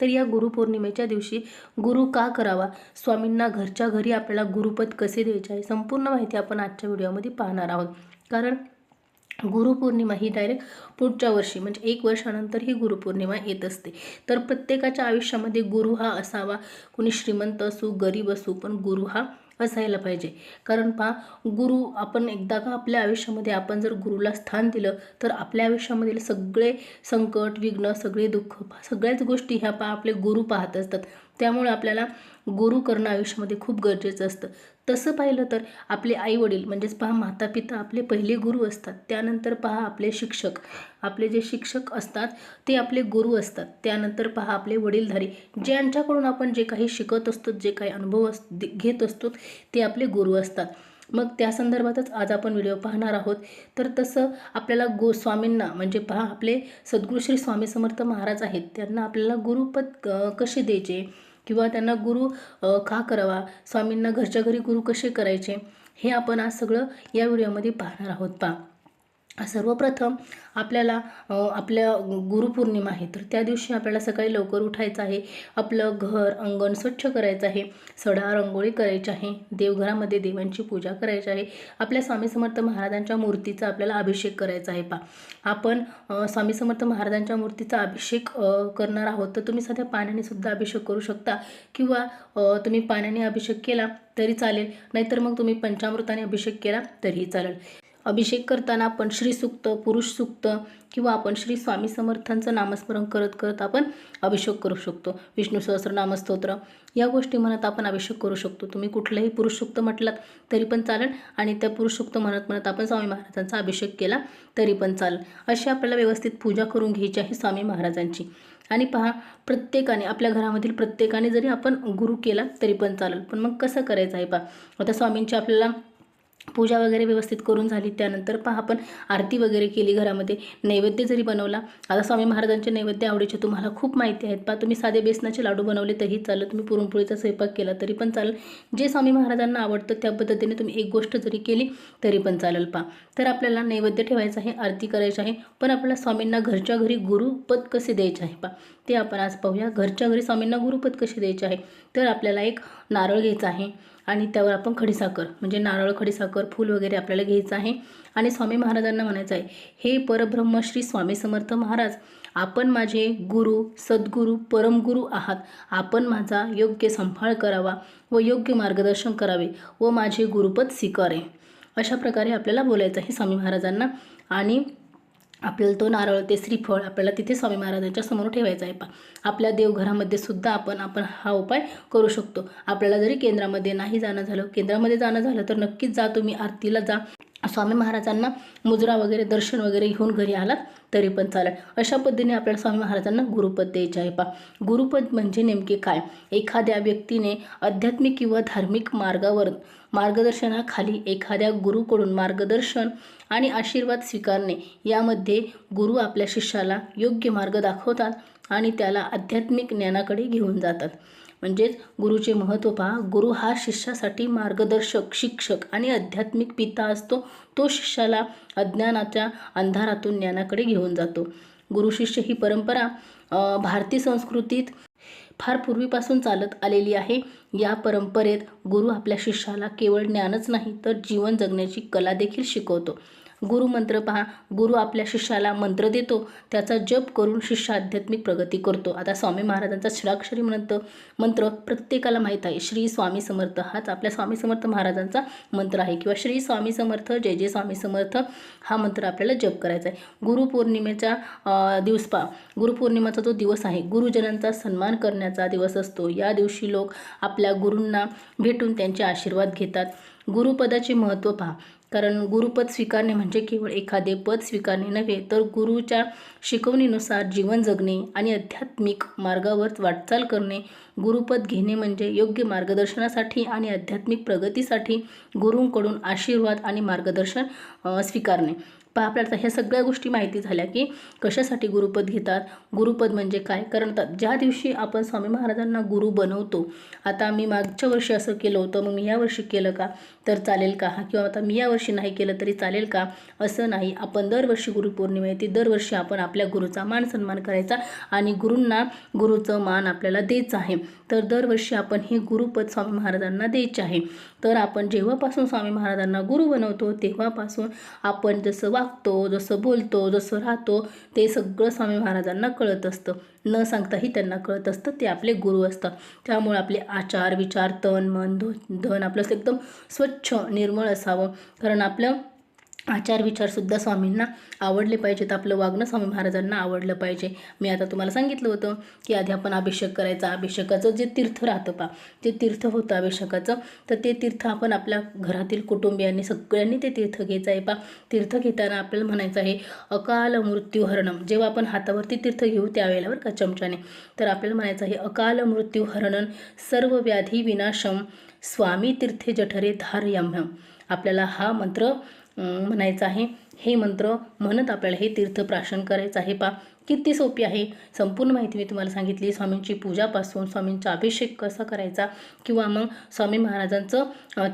तर या गुरुपौर्णिमेच्या दिवशी गुरु का करावा? स्वामींना घरच्या घरी आपल्याला गुरुपद कसे द्यायचे आहे? संपूर्ण माहिती आपण आजच्या व्हिडिओमध्ये पाहणार आहोत. कारण गुरुपौर्णिमा ही डायरेक्ट पुढच्या वर्षी म्हणजे एक वर्षानंतर ही गुरुपौर्णिमा येत असते. तर प्रत्येकाच्या आयुष्यामध्ये गुरु हा असावा. कुणी श्रीमंत असू गरीब असू पण गुरु हा असायला पाहिजे. कारण पहा गुरु आपण एकदा का आपल्या आयुष्यामध्ये आपण जर गुरुला स्थान दिलं तर आपल्या आयुष्यामधील सगळे संकट विघ्न सगळे दुःख सगळ्याच गोष्टी ह्या पहा आपले गुरु पाहत असतात. त्यामुळे आपल्याला गुरु करणं आयुष्यामध्ये खूप गरजेचं असतं. तसं पाहिलं तर आपले आई वडील म्हणजेच पहा माता पिता आपले पहिले गुरु असतात. त्यानंतर पहा आपले शिक्षक. आपले जे शिक्षक असतात ते आपले गुरु असतात. त्यानंतर पहा आपले वडीलधारी. ज्यांच्याकडून आपण जे काही शिकत असतो जे काही अनुभव अस घेत असतो ते आपले गुरु असतात. मग त्या संदर्भातच आज आपण व्हिडिओ पाहणार आहोत. तर तसं आपल्याला गो स्वामींना म्हणजे पहा आपले सद्गुरुश्री स्वामी समर्थ महाराज आहेत. त्यांना आपल्याला गुरुपद कसे द्यायचे? किंवा त्यांना गुरु का करावा? स्वामींना घरच्या घरी गुरु कसे करायचे? हे आपण आज सगळं या व्हिडिओमध्ये पाहणार आहोत. पहा. सर्वप्रथम आपल्याला आपल्या गुरुपौर्णिमा आहे तर त्या दिवशी आपल्याला सकाळी लवकर उठायचं आहे. आपलं घर अंगण स्वच्छ करायचं आहे. सडा रंगोळी करायची आहे. देवघरामध्ये देवांची पूजा करायची आहे. आपल्या स्वामी समर्थ महाराजांच्या मूर्तीचा आपल्याला अभिषेक करायचा आहे. पा आपण स्वामी समर्थ महाराजांच्या मूर्तीचा अभिषेक करणार आहोत तर तुम्ही सध्या पाण्याने सुद्धा अभिषेक करू शकता. किंवा तुम्ही पाण्याने अभिषेक केला तरी चालेल. नाहीतर मग तुम्ही पंचामृताने अभिषेक केला तरीही चालेल. अभिषेक करताना आपण श्री सुक्त पुरुष सुक्त किंवा आपण श्री स्वामी समर्थांचं नामस्मरण करत करत आपण अभिषेक करू शकतो. विष्णू सहस्र नामस्तोत्र. या गोष्टी म्हणत आपण अभिषेक करू शकतो. तुम्ही कुठलंही पुरुष सुक्त म्हटलात तरी पण चालेल आणि त्या पुरुष सुक्त म्हणत म्हणत आपण स्वामी महाराजांचा अभिषेक केला तरी पण चालेल. अशी आपल्याला व्यवस्थित पूजा करून घ्यायची आहे स्वामी महाराजांची. आणि पहा प्रत्येकाने आपल्या घरामधील प्रत्येकाने जरी आपण गुरु केला तरी पण चालेल. पण मग कसं करायचं आहे पहा. आता स्वामींची आपल्याला पूजा वगैरे व्यवस्थित करून झाली. त्यानंतर पहा आपण आरती वगैरे केली घरामध्ये. नैवेद्य जरी बनवला आता स्वामी महाराजांचे नैवेद्य आवडीचे तुम्हाला खूप माहिती आहेत. पहा तुम्ही साधे बेसनाचे लाडू बनवले तरी चालेल तुम्ही पुरणपोळीचा स्वयंपाक केला तरी पण चालेल. जे स्वामी महाराजांना आवडतं त्या पद्धतीने तुम्ही एक गोष्ट जरी केली तरी पण चालेल पहा. तर आपल्याला नैवेद्य ठेवायचं आहे आरती करायची आहे पण आपल्याला स्वामींना घरच्या घरी गुरुपद कसे द्यायचे आहे पहा. ते आपण आज पाहूया. घरच्या घरी स्वामींना गुरुपद कसे द्यायचे आहे? तर आपल्याला एक नारळ घ्यायचा आहे. आणि त्यावर आपण खडीसाखर म्हणजे नारळ खडीसाखर फूल वगैरे आपल्याला घ्यायचं आहे. आणि स्वामी महाराजांना म्हणायचं आहे हे परब्रह्म श्री स्वामी समर्थ महाराज आपण माझे गुरु सद्गुरू परमगुरू आहात. आपण माझा योग्य संभाळ करावा व योग्य मार्गदर्शन करावे व माझे गुरुपद स्वीकारे. अशा प्रकारे आपल्याला बोलायचं आहे स्वामी महाराजांना. आणि आपल्याला तो नारळ ते श्रीफळ आपल्याला तिथे स्वामी महाराजांच्या समोर ठेवायचा आहे. पा आपल्या देवघरामध्ये सुद्धा आपण आपण हा उपाय करू शकतो. आपल्याला जरी केंद्रामध्ये नाही जाणं झालं केंद्रामध्ये जाणं झालं तर नक्कीच जा तुम्ही आरतीला जा. स्वामी महाराजांना मुजरा वगैरे दर्शन वगैरे घेऊन घरी आलात तरी पण चालेल. अशा पद्धतीने आपल्याला स्वामी महाराजांना गुरुपद द्यायचे आहे. पा गुरुपद म्हणजे नेमके काय? एखाद्या व्यक्तीने आध्यात्मिक किंवा धार्मिक मार्गावर मार्गदर्शनाखाली एखाद्या गुरुकडून मार्गदर्शन आणि आशीर्वाद स्वीकारणे यामध्ये गुरु आपल्या शिष्याला योग्य मार्ग दाखवतात आणि त्याला आध्यात्मिक ज्ञानाकडे घेऊन जातात. म्हणजेच गुरुचे महत्त्व पहा. गुरु हा शिष्यासाठी मार्गदर्शक शिक्षक आणि आध्यात्मिक पिता असतो. तो शिष्याला अज्ञानाच्या अंधारातून ज्ञानाकडे घेऊन जातो. गुरु शिष्य ही परंपरा भारतीय संस्कृतीत फार पूर्वीपासून चालत आलेली आहे. या परंपरेत गुरु आपल्या शिष्याला केवळ ज्ञानच नाही तर जीवन जगण्याची कला देखील शिकवतो. गुरुमंत्र पहा. गुरु आपल्या शिष्याला मंत्र देतो. त्याचा जप करून शिष्य आध्यात्मिक प्रगती करतो. आता स्वामी महाराजांचा शिराक्षरी मंत्र मंत्र प्रत्येकाला माहीत आहे. श्री स्वामी समर्थ हाच आपल्या स्वामी समर्थ महाराजांचा मंत्र आहे. किंवा श्री स्वामी समर्थ जय जय स्वामी समर्थ हा मंत्र आपल्याला जप करायचा आहे. गुरुपौर्णिमेचा दिवस पहा. गुरुपौर्णिमेचा जो दिवस आहे गुरुजनांचा सन्मान करण्याचा दिवस असतो. या दिवशी लोक आपल्या गुरूंना भेटून त्यांचे आशीर्वाद घेतात. गुरुपदाचे महत्त्व पहा. कारण गुरुपद स्वीकारणे म्हणजे केवळ एखादे पद स्वीकारणे नव्हे तर गुरुच्या शिकवणीनुसार जीवन जगणे आणि आध्यात्मिक मार्गावर वाटचाल करणे गुरुपद घेणे म्हणजे योग्य मार्गदर्शनासाठी आणि आध्यात्मिक प्रगतीसाठी गुरूंकडून आशीर्वाद आणि मार्गदर्शन स्वीकारणे. पहा आपल्याला ह्या सगळ्या गोष्टी माहिती झाल्या की कशासाठी गुरुपद घेतात? गुरुपद म्हणजे काय? कारण ज्या दिवशी आपण स्वामी महाराजांना गुरु बनवतो आता मी मागच्या वर्षी असं केलं होतं मग मी या वर्षी केलं का? तर चालेल का? किंवा आता मी यावर्षी नाही केलं तरी चालेल का? असं नाही. आपण दरवर्षी गुरुपौर्णिमा येते दरवर्षी आपण आपल्या गुरुचा मान सन्मान करायचा आणि गुरूंना गुरुचं मान आपल्याला द्यायचं आहे. तर दरवर्षी आपण हे गुरुपद स्वामी महाराजांना द्यायचे आहे. तर आपण जेव्हापासून स्वामी महाराजांना गुरु बनवतो तेव्हापासून आपण जसं वागतो जसं बोलतो जसं राहतो ते सगळं स्वामी महाराजांना कळत असतं. न सांगताही त्यांना कळत असतं ते आपले गुरु असतात. त्यामुळे आपले आचार विचार तन मन धो धन आपलं एकदम स्वच्छ निर्मळ असावं. कारण आपलं आचार विचारसुद्धा स्वामींना आवडले पाहिजेत. आपलं वागणं स्वामी महाराजांना आवडलं पाहिजे. मी आता तुम्हाला सांगितलं होतं की आधी आपण अभिषेक करायचा. अभिषेकाचं जे तीर्थ राहतं पा जे तीर्थ होतं अभिषेकाचं तर ते तीर्थ आपण आपल्या घरातील कुटुंबियांनी सगळ्यांनी ते तीर्थ घ्यायचं आहे पा तीर्थ घेताना आपल्याला म्हणायचं आहे अकाल मृत्यू हरणम जेव्हा आपण हातावरती तीर्थ घेऊ त्यावेळेला बरं का चमच्याने? तर आपल्याला म्हणायचं आहे अकाल मृत्यू हरणन सर्व व्याधी विनाशम स्वामी तीर्थे जठरे धारयम्यम आपल्याला हा मंत्र म्हणायचं आहे. हे मंत्र म्हणत आपल्याला हे तीर्थ प्राशन करायचं आहे पा किती सोपी आहे? संपूर्ण माहिती मी तुम्हाला सांगितली. स्वामींची पूजापासून स्वामींचा अभिषेक कसा करायचा? किंवा मग स्वामी महाराजांचं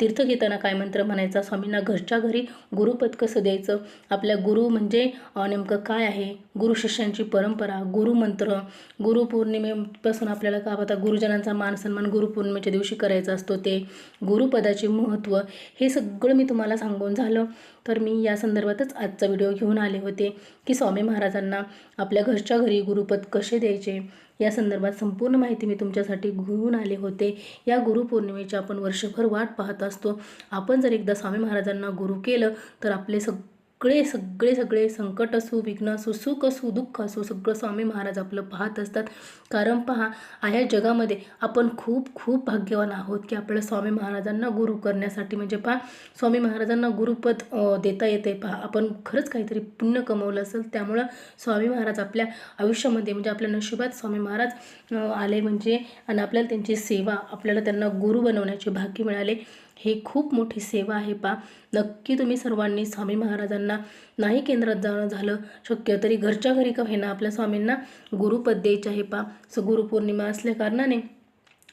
तीर्थ घेताना काय मंत्र म्हणायचा? स्वामींना घरच्या घरी गुरुपद कसं द्यायचं? आपल्या गुरु म्हणजे नेमकं काय आहे? गुरु शिष्यांची परंपरा गुरुमंत्र गुरुपौर्णिमेपासून आपल्याला का आता गुरुजनांचा मान सन्मान गुरुपौर्णिमेच्या दिवशी करायचा असतो ते. गुरुपदाचे महत्त्व हे सगळं मी तुम्हाला सांगून झालं. तर मी या संदर्भातच आजचा व्हिडिओ घेऊन आले होते की स्वामी महाराजांना आपल्या घरच्या घरी गुरुपद कसे द्यायचे? या संदर्भात संपूर्ण माहिती मी तुमच्यासाठी घेऊन आले होते. या गुरुपौर्णिमेची आपण वर्षभर वाट पाहत असतो. आपण जर एकदा स्वामी महाराजांना गुरु केलं तर आपले सग सगळे सगळे सगळे संकट असो विघ्न असो सुख असो दुःख असो सगळं स्वामी महाराज आपलं पाहत असतात. कारण पहा ह्या जगामध्ये आपण खूप खूप भाग्यवान आहोत की आपल्याला स्वामी महाराजांना गुरु करण्यासाठी म्हणजे पहा स्वामी महाराजांना गुरुपद देता येते पहा. आपण खरंच काहीतरी पुण्य कमवलं असेल त्यामुळं स्वामी महाराज आपल्या आयुष्यामध्ये म्हणजे आपल्या नशिबात स्वामी महाराज आले म्हणजे आणि आपल्याला त्यांची सेवा आपल्याला त्यांना गुरु बनवण्याचे भाग्य मिळाले. हे खूप मोठी सेवा आहे पा. नक्की तुम्ही सर्वांनी स्वामी महाराजांना नाही केंद्रात जाणं झालं शक्य तरी घरच्या घरी का व्हायना आपल्या स्वामींना गुरुपद द्यायचे आहे पा. सो गुरुपौर्णिमा असल्या कारणाने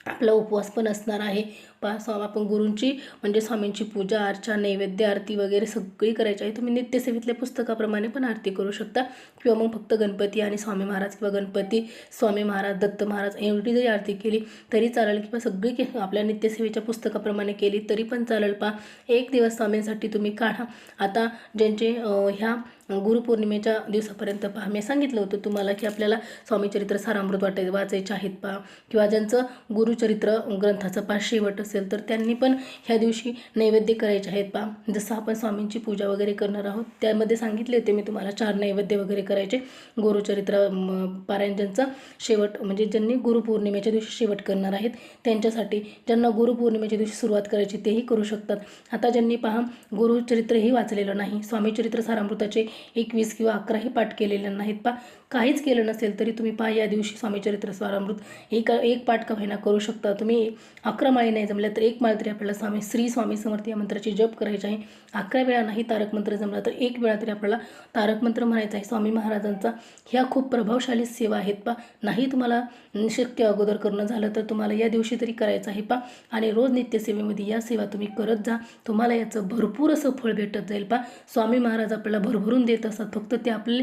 आपला उपवास पण असणार आहे. पहा स्वामी आपण गुरूंची म्हणजे स्वामींची पूजा अर्चा नैवेद्य आरती वगैरे सगळी करायची आहे. तुम्ही नित्यसेवेतल्या पुस्तकाप्रमाणे पण आरती करू शकता. किंवा मग फक्त गणपती आणि स्वामी महाराज किंवा गणपती स्वामी महाराज दत्त महाराज एवढी जरी आरती केली तरी चालेल किंवा सगळी के आपल्या नित्यसेवेच्या पुस्तकाप्रमाणे केली तरी पण चालेल. पा एक दिवस स्वामींसाठी तुम्ही काढा. आता ज्यांचे ह्या गुरुपौर्णिमेच्या दिवसापर्यंत पहा मी सांगितलं होतं तुम्हाला की आपल्याला स्वामीचरित्र सारामृत वाटाय वाचायचे आहेत पहा. किंवा ज्यांचं गुरुचरित्र ग्रंथाचं पहा शेवट असेल तर त्यांनी पण ह्या दिवशी नैवेद्य करायचे आहेत पहा. जसं आपण स्वामींची पूजा वगैरे करणार आहोत त्यामध्ये सांगितले होते मी तुम्हाला चार नैवेद्य वगैरे करायचे. गुरुचरित्र म, पारायण शेवट म्हणजे ज्यांनी गुरुपौर्णिमेच्या दिवशी शेवट करणार आहेत त्यांच्यासाठी ज्यांना गुरुपौर्णिमेच्या दिवशी सुरुवात करायची तेही करू शकतात. आता ज्यांनी पहा गुरुचरित्रही वाचलेलं नाही स्वामीचरित्र सारामृताचे एकवीस किंवा अकराही पाठ केलेले नाहीत पा काहीच केलं नसेल तरी तुम्ही पहा या दिवशी स्वामीचरित्र सारामृत एक एक पाठ का होईना करू शकता. तुम्ही अकरा माळी नाही जमल्या तर एक माळ तरी आपल्याला स्वामी श्री स्वामी समर्थ या मंत्राची जप करायची आहे. अकरा वेळा नाही तारक मंत्र जमला तर एक वेळा तरी आपल्याला तारक मंत्र म्हणायचा आहे. स्वामी महाराजांचा ह्या खूप प्रभावशाली सेवा आहेत पा नाही तुम्हाला शक्य अगोदर करणं झालं तर तुम्हाला या दिवशी तरी करायचं आहे पा आणि रोज नित्यसेवेमध्ये या सेवा तुम्ही करत जा. तुम्हाला याचं भरपूर असं फळ भेटत जाईल पा स्वामी महाराज आपल्याला भरभरून देत असतात. फक्त ते आपले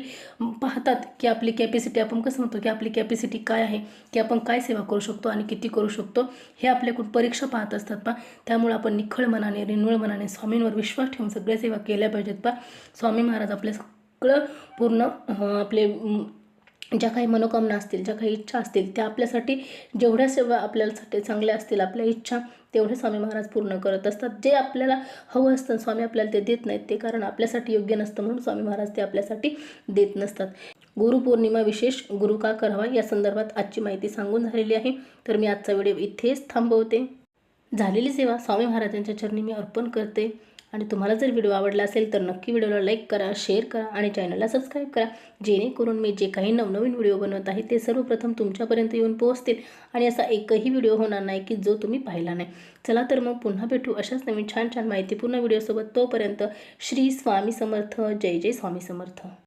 पाहतात की आपली कॅपॅसिटी आपण कसं म्हणतो की आपली कॅपॅसिटी काय आहे? की आपण काय सेवा करू शकतो आणि किती करू शकतो? हे आपल्याकडून परीक्षा पाहत असतात पा त्यामुळे आपण निखळ मनाने रिनवळ मनाने स्वामींवर विश्वास ठेवून सगळ्या सेवा केल्या पाहिजेत पा स्वामी महाराज आपल्या सगळं पूर्ण आपले ज्या काही मनोकामना असतील ज्या काही इच्छा असतील त्या आपल्यासाठी जेवढ्या सेवा आपल्यासाठी चांगल्या असतील आपल्या इच्छा तेवढे स्वामी महाराज पूर्ण करत असतात. जे आपल्याला हवं असतं स्वामी आपल्याला ते देत नाहीत ते कारण आपल्यासाठी योग्य नसतं म्हणून स्वामी महाराज ते आपल्यासाठी देत नसतात. गुरुपौर्णिमा विशेष गुरु का करावा? या संदर्भात आजची माहिती सांगून झालेली आहे. तर मी आजचा व्हिडिओ इथेच थांबवते. झालेली सेवा स्वामी महाराजांच्या चरणी मी अर्पण करते. आणि तुम्हाला जर व्हिडिओ आवडला असेल तर नक्की व्हिडिओला लाईक करा शेअर करा आणि चॅनलला सबस्क्राईब करा. जेणेकरून मी जे काही नवनवीन व्हिडिओ बनवत आहे ते सर्वप्रथम तुमच्यापर्यंत येऊन पोहोचतील. आणि असा एकही व्हिडिओ होणार नाही की जो तुम्ही पाहिला नाही. चला तर मग पुन्हा भेटू अशाच नवीन छान छान माहितीपूर्ण व्हिडिओसोबत. तोपर्यंत श्री स्वामी समर्थ. जय जय स्वामी समर्थ.